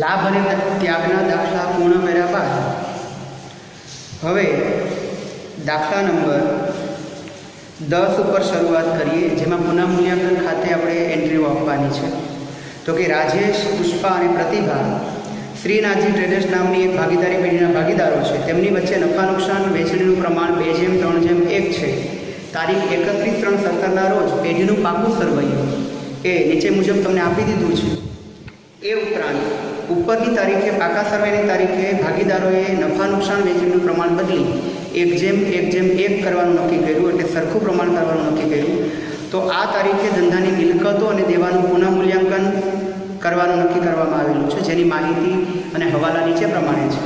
લાભ અને ત્યાગના દાખલા પૂર્ણ કર્યા બાદ, હવે દાખલા નંબર દસ ઉપર શરૂઆત કરીએ, જેમાં પુનઃમૂલ્યાંકન ખાતે આપણે એન્ટ્રીઓ આપવાની છે. તો કે રાજેશ, પુષ્પા અને પ્રતિભા શ્રીનાથજી ટ્રેડર્સ નામની એક ભાગીદારી પેઢીના ભાગીદારો છે, તેમની વચ્ચે નફા નુકસાન, વેચણીનું પ્રમાણ બે જેમ, ત્રણ જેમ, એક છે. તારીખ એકત્રીસ ત્રણ સત્તરના રોજ પેઢીનું પાકું સરવૈયું એ નીચે મુજબ તમને આપી દીધું છે. એ ઉપરાંત ઉપરની તારીખે, પાકા સર્વેની તારીખે ભાગીદારોએ નફા નુકસાન વેચીનું પ્રમાણ બદલી એક જેમ એક જેમ, એક કરવાનું નક્કી કર્યું એટલે સરખું પ્રમાણ કરવાનું નક્કી કર્યું. તો આ તારીખે ધંધાની મિલકતો અને દેવાનું પુનઃ મૂલ્યાંકન કરવાનું નક્કી કરવામાં આવેલું છે, જેની માહિતી અને હવાલા નીચે પ્રમાણે છે.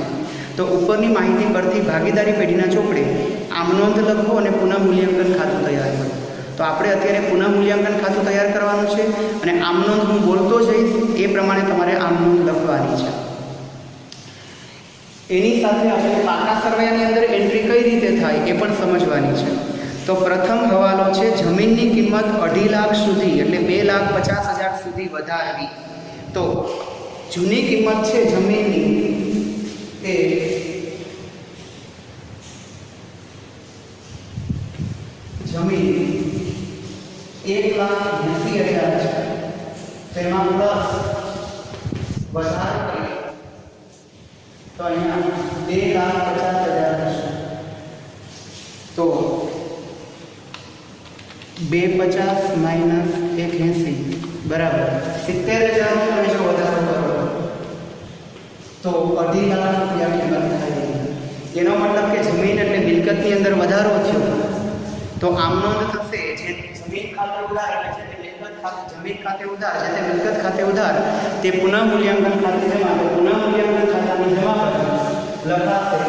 તો ઉપરની માહિતી પરથી ભાગીદારી પેઢીના ચોપડે આમ નોંધ લખો અને પુનઃ મૂલ્યાંકન ખાતું તૈયાર કરો. તો આપણે અત્યારે પુનઃ મૂલ્યાંકન ખાતું તૈયાર કરવાનું છે અને આમ નોંધ હું બોલતો જઈશ, એ પ્રમાણે તમારે આમ નોંધ લખવાની છે. એની સાથે આપણે પાકા સર્વેની અંદર એન્ટ્રી કઈ રીતે થાય એ પણ સમજવાની છે. તો પ્રથમ હવાલો છે, જમીનની કિંમત અઢી લાખ સુધી, એટલે બે લાખ પચાસ હજાર સુધી વધારવી. તો જૂની કિંમત છે જમીનની એ એક લાખ એંસી હજાર છે તેમાં પ્લસ વધારો કરીએ તો અહીંયા બે લાખ પચાસ હજાર થશે તો બે પચાસ માઇનસ એક એંસી બરાબર સિત્તેર હજારનો તમે જો વધારો કરો તો અઢી લાખ રૂપિયા કિંમત થાય એનો મતલબ કે જમીન એટલે મિલકતની અંદર વધારો થયો તો આમ નોંધ થશે જે જમીન ખાતે ઉધાર એટલે જે તે મિલકત ખાતે જમીન ખાતે ઉધાર જે તે મિલકત ખાતે ઉધાર તે પુનઃ મૂલ્યાંકન ખાતે જમા તો પુનઃ મૂલ્યાંકન ખાતાની જમા કરી લખાશે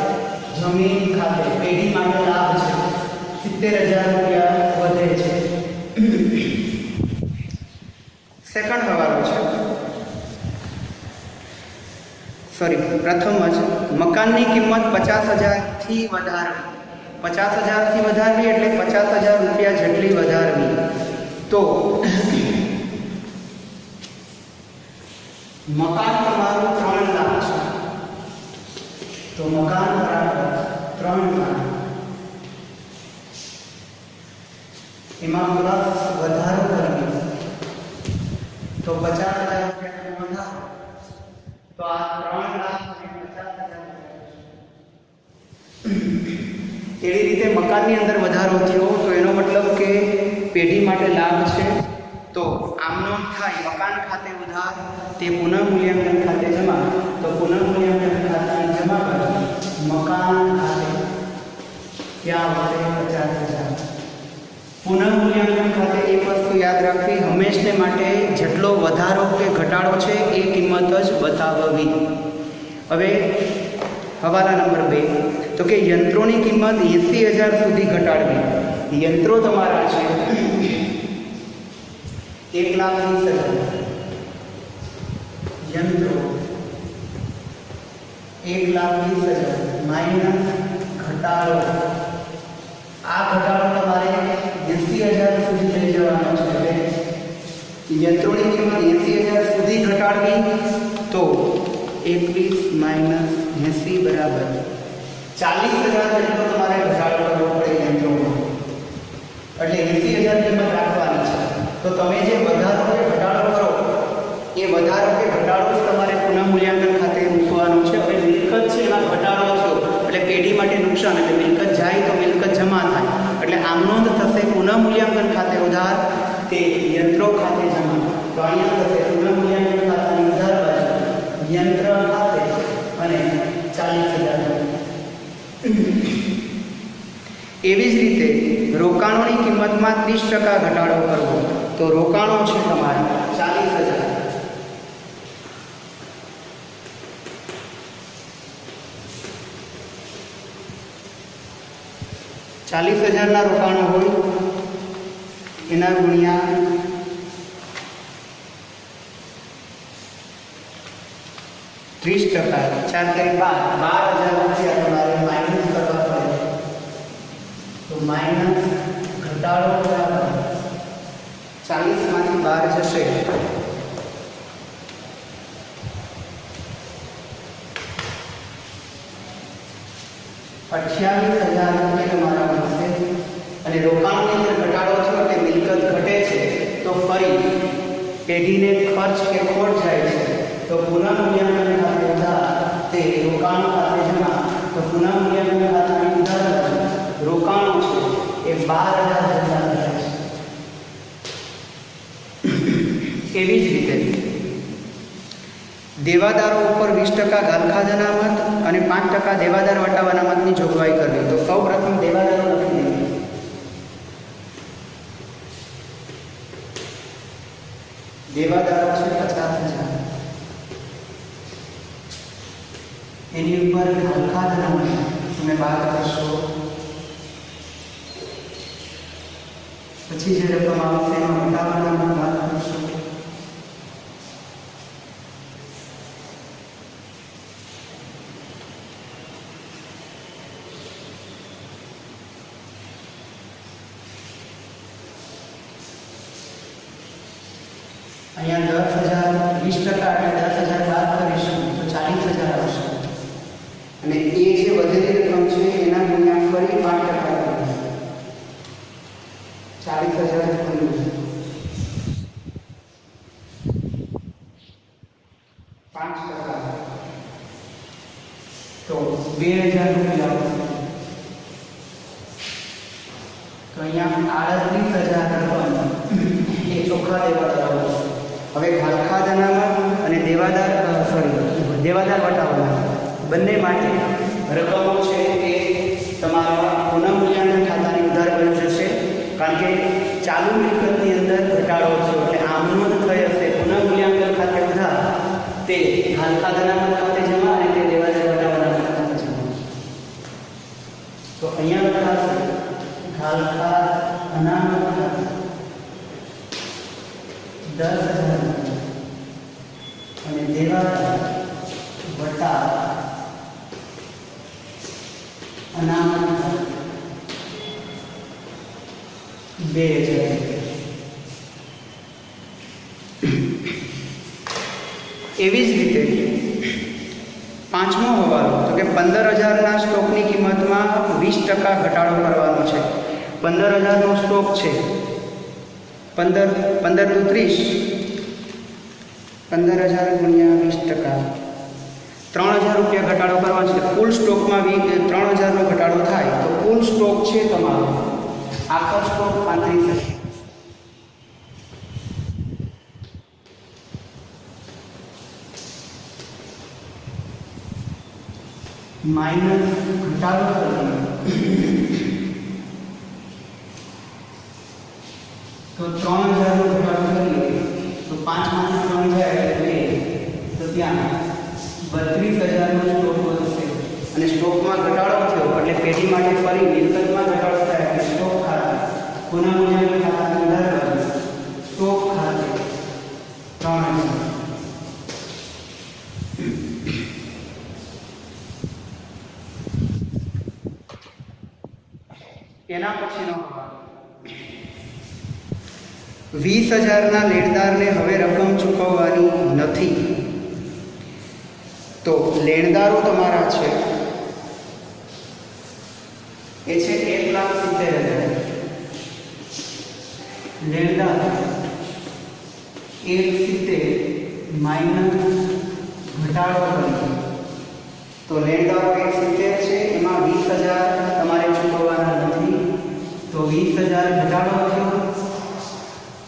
જમીન ખાતે પેઢી માટે લાભ છે સિત્તેર હજાર રૂપિયા વધે છે સેકન્ડ હવાલો છે સોરી પ્રથમ જ મકાનની કિંમત પચાસ હજારથી વધારવી પચાસ હજારથી વધારવી એટલે પચાસ હજાર રૂપિયા જેટલી વધારવી તો મકાન તમારું ત્રણ લાખ છે. તો મકાન બરાબર ત્રણ લાખ. એમાં પ્લસ વધારો કરવી. તો પચાસ હજાર રૂપિયાનો વધારો તો આ ત્રણ લાખ અને પચાસ હજાર એવી રીતે મકાનની અંદર વધારો થયો. મકાન ખાતે ઉધાર, તે પુનઃમૂલ્યાંકન ખાતે જમા, તો પુનઃમૂલ્યાંકન મૂલ્યાંકન જમા કરો મકાન ખાતે ત્યાં વધે પચાસ હજાર? પુનઃમૂલ્યાંકન ખાતે એક વસ્તુ યાદ રાખવી, હંમેશને માટે જેટલો વધારો કે ઘટાડો છે, એ કિંમત જ બતાવવી. હવે હવાલા નંબર બે, તો કે યંત્રોની કિંમત એંસી હજાર સુધી ઘટાડવી. યંત્રો તમારા છે એક લાખ વીસ હજાર યંત્રો એક લાખ વીસ હજાર માઇનસ ઘટાડો આ ઘટાડો તમારે એંસી હજાર સુધી લઈ જવાનો છે એટલે યંત્રોની કિંમત એંસી હજાર સુધી ઘટાડવી તો એકવીસ માઇનસ એંસી બરાબર ચાલીસ હજાર જેટલો તમારે ઘટાડો કરવો પડે યંત્રોમાં એટલે એંસી હજાર કિંમત રાખવાની છે તો તમે જે વધારો કે ઘટાડો કરો એ વધારો કે ઘટાડો જ તમારે પુનઃમૂલ્યાંકન ખાતે મૂકવાનો છે. હવે મિલકત છે, એમાં ઘટાડો થયો. એટલે પેઢી માટે નુકસાન, એટલે મિલકત જાય તો મિલકત જમા થાય. એટલે આમ નોંધ થશે પુનઃમૂલ્યાંકન ખાતે ઉધાર, તે યંત્રો ખાતે જમા. તો અહીંયા થશે પુનઃમૂલ્યાંકન ખાતાની ઉધાર બાજુ યંત્ર ખાતે અને ચાલીસ હજાર. એવી જ રીતે રોકાણોની કિંમતમાં ત્રીસ ટકા ઘટાડો કરવો. તો રોકાણો છે તમારે ચાલીસ હજાર. चालीस हज़ार न रोकाण होना गुणिया। तीस टका, चार तारी बार बार हज़ार रुपया तो चालीस मे हज़ार અને રોકાણની અંદર ઘટાડો થયો એટલે મિલકત ઘટે છે, તો ફરી પેઢીને ખર્ચ કે ખોટ જાય છે, તો પુનઃમૂલ્યાંકન ખાતે ઉધાર તે રોકાણ ખાતે જમા. તો પુનઃમૂલ્યાંકન ખાતાની ઉધાર રોકાણો છે, એ બાર હજાર જેટલા થાય છે. એવી જ રીતે દેવાદારો ઉપર વીસ ટકા ગાલખા અનામત અને પાંચ ટકા દેવાદાર વટાવ અનામતની જોગવાઈ કરવી. તો સૌ પ્રથમ દેવાદારો લખી દઈએ દેવાદારો છે પચાસ હજાર એની ઉપર હલકા અનામત તમે વાત કરશો પછી જે રકમ આવશે એમાં વટાવ અનામત બાદ કરશો અહીંયા દસ હજાર વીસ ટકા એટલે દસ હજાર બાદ કરીશું, તો ચાલીસ હજાર આવશે. અને એ જે વધેલી રકમ છે, એના ગુણ્યા ફરી પાંચ ટકા ચાલીસ હજાર પાંચ ટકા. તો બે હજાર રૂપિયા તો અહીંયા આડત્રીસ હજાર રકમ એ ચોખ્ખા દેવા હવે ખાલખાદ અનામત અને દેવાદાર સોરી દેવાદાર વટાવાના બંને માટે રકમો છે એ તમારા પુનઃમૂલ્યાંકન ખાતાની ઉધાર બની જશે. કારણ કે ચાલુ મિલકતની અંદર ઘટાડો છે એટલે આમ નોંધ થઈ હશે પુનઃમૂલ્યાંકન ખાતે ઉધાર તે હાલ ખાતાના ખાતે જમા અને તે દેવાદાર વટાવાના ખાતે જમા. તો અહીંયા લખાશે ખાલખાદ અનામત ખાતે. દસ હજાર અને દેવા વટા અનામત બે હજાર એવી જ રીતે પાંચમો હવાલો, તો કે પંદર હજારના સ્ટોકની કિંમતમાં વીસ ટકા ઘટાડો કરવાનો છે. પંદર હજારનો સ્ટોક છે. પંદર પંદર દુ ત્રીસ. પંદર હજાર ગુણ્યા વીસ ટકા. ત્રણ હજાર રૂપિયા ઘટાડો કરવાનો છે. કુલ સ્ટોકમાં વી ત્રણ હજારનો ઘટાડો થાય તો કુલ સ્ટોક છે તમારો. આખો સ્ટોક પાંત્રીસ હશે માઇનસ ઘટાડો કરવાનો. તો ત્રણ હજારનો ઘટાડો કરીએ. તો પાંચમાંથી ત્રણ જાય એટલે બે તો ત્યાં બત્રીસ હજારનો સ્ટોક વધશે અને સ્ટોકમાં ઘટાડો થયો, એટલે પેઢી માટે મિલકતમાં ઘટાડો થાય સ્ટોક ખાતે. પુનઃમૂલ્યાંકન સ્ટોક એના પછીનો વીસ હજારના લેણદારને હવે રકમ ચૂકવવાની નથી. તો લેણદારો તમારા છે. એ છે એક લાખ સિત્તેર હજાર. લેણદાર, એક સિત્તેર માઇનસ ઘટાડો કરી તો લેણદારો એક સિત્તેર છે, એમાં વીસ હજાર તમારે ચૂકવવાના નથી. તો વીસ હજાર ઘટાડો થયો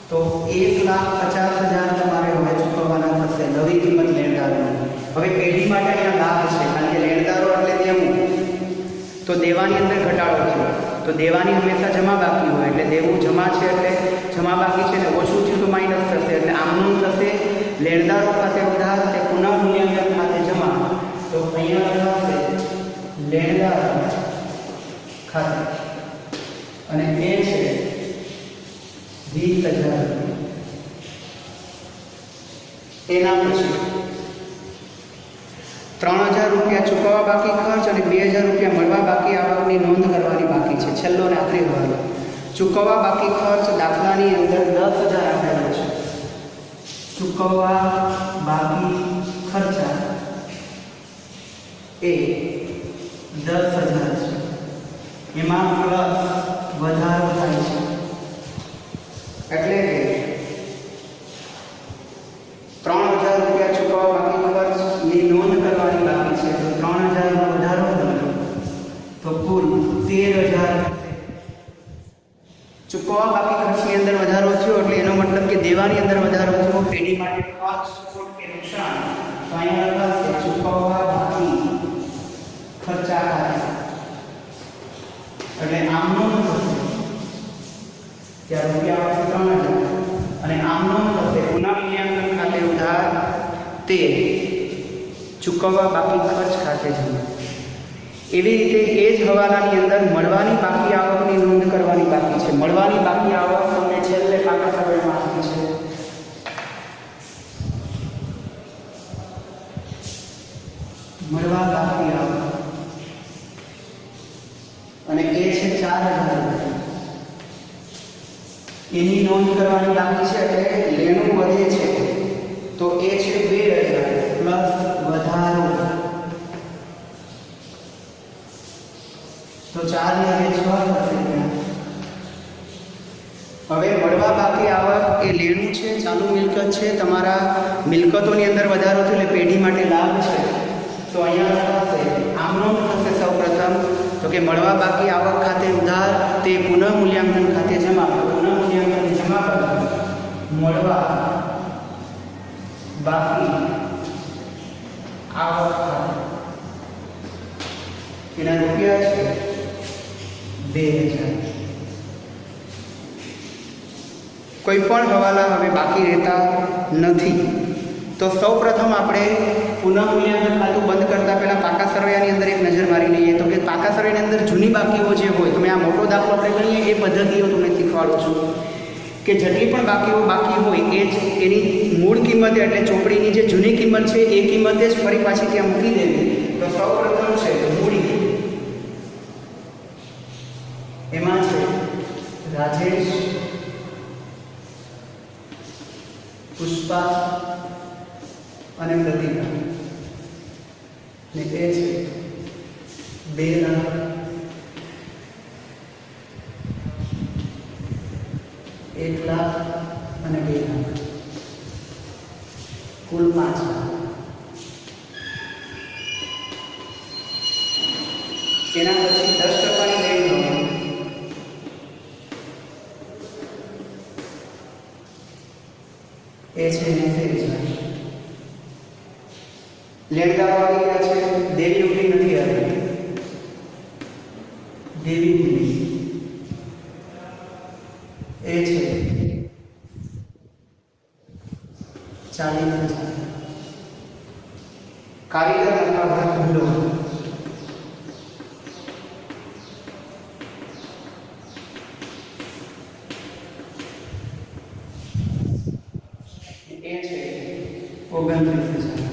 તો એક લાખ પચાસ હજાર તમારે હવે ચૂકવવાના થશે નવી કિંમત લેણદારોની હવે પેઢી માટે અહીંયા લાભ છે કારણ કે લેણદારો એટલે દેવું તો દેવાની અંદર ઘટાડો થયો. તો દેવાની હંમેશા જમા બાકી હોય, એટલે દેવું જમા છે, એટલે જમા બાકી છે ને ઓછું થયું તો માઇનસ થશે, એટલે આમનું થશે લેણદારો ખાતે ઉધાર તે પુનઃ મૂલ્યાંકન ખાતે જમા. તો અહીંયા થશે લેણદાર ખાતે. અને એ છે વીસ હજાર એના પછી હજાર રૂપિયા ચૂકવવા બાકી ખર્ચ અને બે હજાર રૂપિયા મળવા બાકી આવકની નોંધ કરવાની બાકી છે. છેલ્લો ને આખરી હવાલો. ચૂકવવા બાકી ખર્ચ દાખલાની અંદર દસ હજાર આપેલો છે. ચૂકવવા બાકી ખર્ચા એ દસ હજાર છે. એમાં પ્લસ વધારો થાય છે એટલે કે ત્રણ હજાર રૂપિયા ચૂકવવા બાકી ખર્ચની નોંધ કરવાની બાકી છે તો ત્રણ હજારનો વધારો થયો તો કુલ તેર હજાર ચૂકવવા બાકી ખર્ચની અંદર વધારો થયો એટલે એનો મતલબ અંદર વધારો થયો પેઢી માટે ખર્ચ સપોર્ટ કે નુકસાન, તો અહીંયા લખાશે ચૂકવવા બાકી ખર્ચા ખાતે એટલે આમનો થશે ત્યાં રૂપિયા આવશે ત્રણ હજાર અને આમનો થશે પુનઃ મૂલ્યાંકન ખાતે ઉધાર તે ચૂકવવા બાકી ખર્ચ ખાતે જમા એવી રીતે એ જ હવાલાની અંદર મળવાની બાકી આવકની નોંધ કરવાની બાકી છે. મળવાની બાકી આવક તમને છેલ્લે પાકા સમયમાં આપી છે. મળવા આપી આવક અને એ છે ચાર હજાર એની નોંધ કરવાની બાકી છે એટલે લેણું વધે છે તો એ છે બે હજાર પ્લસ વધારો. તો ચાર ને છ થશે હવે મળવા બાકી આવક એ લેણું છે, ચાલુ મિલકત છે, તમારા મિલકતોની અંદર વધારો થયો એટલે પેઢી માટે લાભ છે. તો અહીંયા થશે આમનો થશે સૌપ્રથમ તો કે મળવા બાકી આવક ખાતે ઉધાર, તે પુનઃ મૂલ્યાંકન ખાતે જમા પુનઃ મૂલ્યાંકન જમા મળવા બાકી આવક ખાતે. એના રૂપિયા છે બે હજાર. કોઈ પણ હવાલા હવે બાકી રહેતા નથી. તો સૌ પ્રથમ આપણે પુનઃ મૂલ્યાંકન ખાતું બંધ કરતા પહેલાં પાકા સર્વેની અંદર એક નજર મારી લઈએ. તો કે પાકા સર્વેની અંદર જૂની બાકીઓ જે હોય તમે આ મોટો દાખલો આપણે ગણીએ, એ પદ્ધતિઓ તમને શીખવાડું છું. કે જેટલી પણ બાકીઓ બાકી હોય, એ જ એની મૂળ કિંમત એટલે ચોપડીની જે જૂની કિંમત છે, એ કિંમતે જ ફરી પાછી ત્યાં મૂકી દેવી. તો સૌ પ્રથમ છે, મૂડી. એમાં છે, રાજેશ પુષ્પા અને પ્રતિભા ને એ છે બે લાખ એક લાખ અને બે લાખ કુલ પાંચ લાખ. એના પછી દસ ટકાની લેણ એ છે એસી હજાર લેણદારો આવી ગયા છે દેવી ઊભી નથી આવી દેવી ઊભી એ છે ચાલીસ હજાર કારીગર અથવા ભાગ ભંડોળ એ છે ઓગણત્રીસ હજાર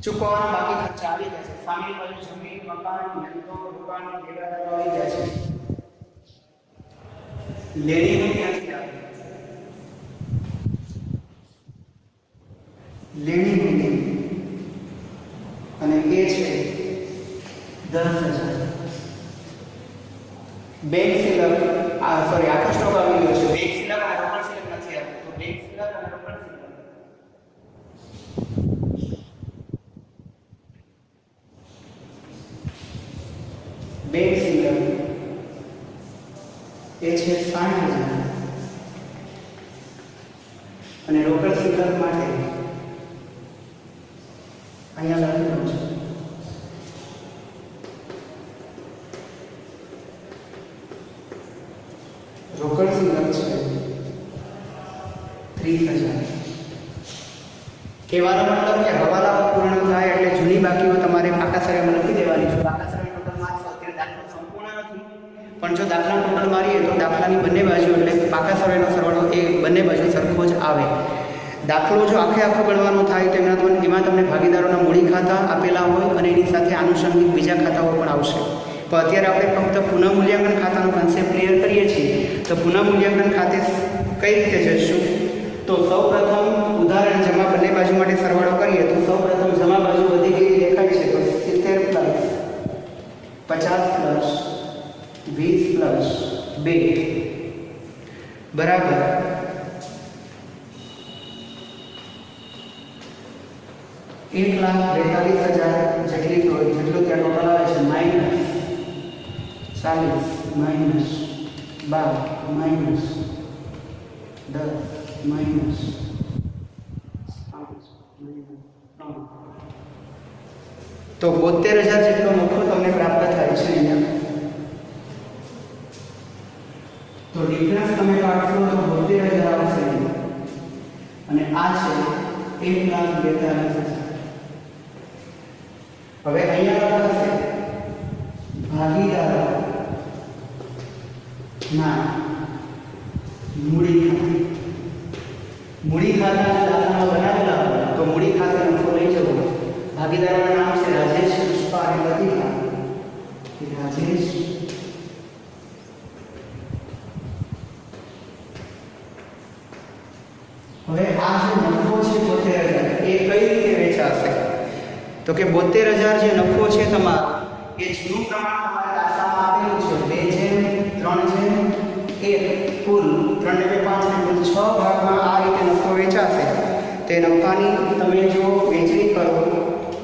ચૂકવવાના બાકી ખર્ચા આવી ગયા છે સામેની બાજુ જમીન મકાન યંત્રો દુકાન દેવાદારો આવી ગયા છે લેણી હું ક્યાંથી આવી? લેણી મૂલ્ય અને એ છે દસ હજાર. બેંક સિલર આ સોરી આખો સ્ટોક આવી ગયો છે બેંક સિલક અને રોકડ સિલક નથી આવ્યું તો બેંક સિલક અને રોકડ સિલક બેંક સિલક એ છે સાઠ હજાર અને રોકડ સિલક માટે અહીંયા લખેલું છે રોકડ સિલક છે ત્રીસ હજાર કહેવાનો મતલબ કે હવાલાઓ પૂર્ણ થાય એટલે જૂની બાકીઓ તમારે પાકા સરેમાં લખી દેવાની છે પાકા સરે ટોટલ માર્ક્સ અત્યારે દાખલો સંપૂર્ણ નથી પણ જો દાખલા ટોટલ મારીએ તો દાખલાની બંને બાજુ એટલે પાકા સરેનો સરવાળો એ બંને બાજુ સરખો જ આવે દાખલો જો આખે આખો ગણવાનો થાય, તો એમના તમને એમાં તમને ભાગીદારોના મૂડી ખાતા આપેલા હોય અને એની સાથે આનુષંગિક બીજા ખાતાઓ પણ આવશે. તો અત્યારે આપણે ફક્ત પુનઃ મૂલ્યાંકન ખાતાનો કન્સેપ્ટ ક્લિયર કરીએ છીએ. તો પુનઃ મૂલ્યાંકન ખાતે કઈ રીતે જઈશું? તો સૌ પ્રથમ ઉદાહરણ જમા બંને બાજુ માટે સરવાળો કરીએ, તો સૌ પ્રથમ જમા બાજુ વધી ગઈ દેખાય છે, તો સિત્તેર પ્લસ પચાસ પ્લસ વીસ પ્લસ બે. બરાબર. એક લાખ બેતાલીસ હજાર જેટલી જેટલું ત્યાં ટોટલ આવે છે માઇનસ ચાલીસ માઇનસ બાર માઇનસ દસ માઇનસ તો બોતેર હજાર જેટલો નફો તમને પ્રાપ્ત થાય છે અહીંયા. તો ડિફરન્સ તમે કાઢશો તો બોતેર હજાર આવશે. અને આ છે એક લાખ બેતાલીસ હવે અહીંયા છે ભાગીદારો. ના. મૂડી ખાતે મૂડી ખાતાના દાખલામાં બનાવેલા તો મૂડી ખાતે નફો લઈ જવો. ભાગીદારોના નામ છે રાજેશ, પુષ્પા અને પ્રતિભા. રાજેશ. હવે આ જે નફો છે બોતેર એ કઈ રીતે વેચાશે? તો કે બોતેર હજાર જે નફો છે તમારો, એ જૂનું પ્રમાણ તમારા દાખલામાં આપેલું છે, બે છે, ત્રણ છે, એક, કુલ ત્રણ ને બે પાંચ ને કુલ છ ભાગમાં આ રીતે નફો વેચાશે. તે નફાની તમે જો વેચણી કરો,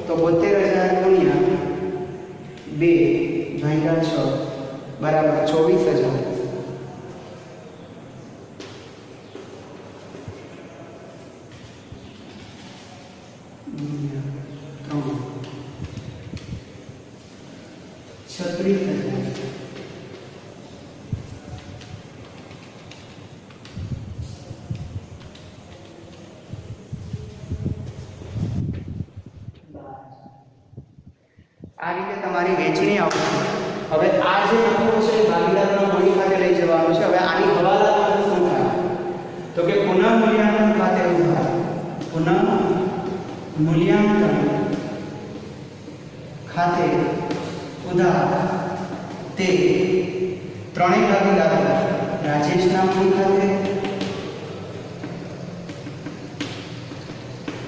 તો બોતેર હજાર ગુણ્યા બે ભાગ્યા છ બરાબર ચોવીસ હજાર ગુણ્યા ત્રણ છત્રીસ હજાર આ રીતે તમારી વેચણી આવશે હવે આ જે નફો છે એ ભાગીદારોના મૂડી ખાતે લઈ જવાનું છે હવે આની હવાલા ખાતે શું થાય તો કે પુનઃ મૂલ્યાંકન ખાતે ઉધાર પુનઃ મૂલ્યાંકન ખાતે ઉધાર તે ત્રણેય ભાગીદારો રાજેશના મૂડી ખાતે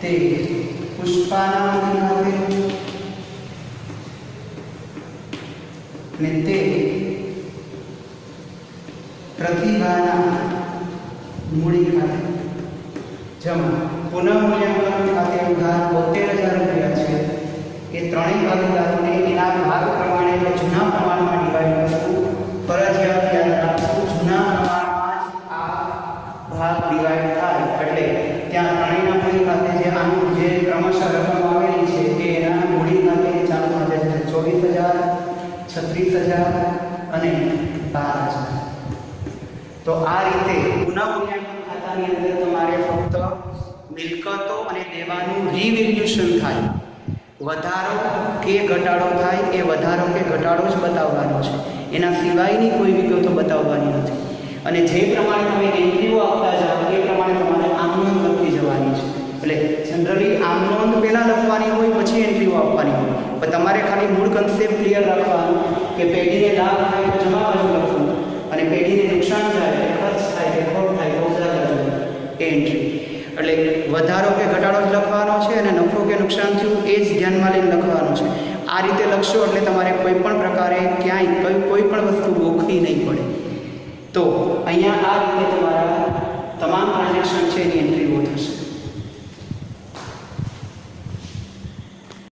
તે પુષ્પાના મૂડી ખાતે અને તે પ્રતિભાના મૂડી ખાતે. જમા પુનઃ ત્રણેય ભાગીદારોને એના ભાગ પ્રમાણે એટલે જૂના પ્રમાણમાં ઘટાડો જ બતાવવાનો છે. એના સિવાયની કોઈ વિગતો બતાવવાની નથી. અને જે પ્રમાણે તમે એન્ટ્રીઓ આપતા જાઓ, એ પ્રમાણે તમારે આમનોંધ લખી જવાની છે. એટલે જનરલી આમનોંધ પહેલાં લખવાની હોય, પછી એન્ટ્રીઓ આપવાની હોય. પણ તમારે ખાલી મૂળ કન્સેપ્ટ ક્લિયર રાખવાનો કે પેઢીને લાભ થાય તો જમા બાજુ લખવું અને પેઢીને નુકસાન થાય કે ખર્ચ થાય કે ખોટ થાય તો ઉધાર બાજુ એન્ટ્રી એટલે વધારો કે ઘટાડો જ લખવાનો છે અને નફો કે નુકસાન થયું, એ જ ધ્યાનમાં લઈને લખવાનું આ રીતે લખશો એટલે તમારે કોઈ પણ પ્રકારે ક્યાંય કોઈ કોઈ પણ વસ્તુ રોકવી નહીં પડે. તો અહીંયા આ રીતે તમારા તમામ ટ્રાન્ઝેક્શન છે એની એન્ટ્રીઓ થશે.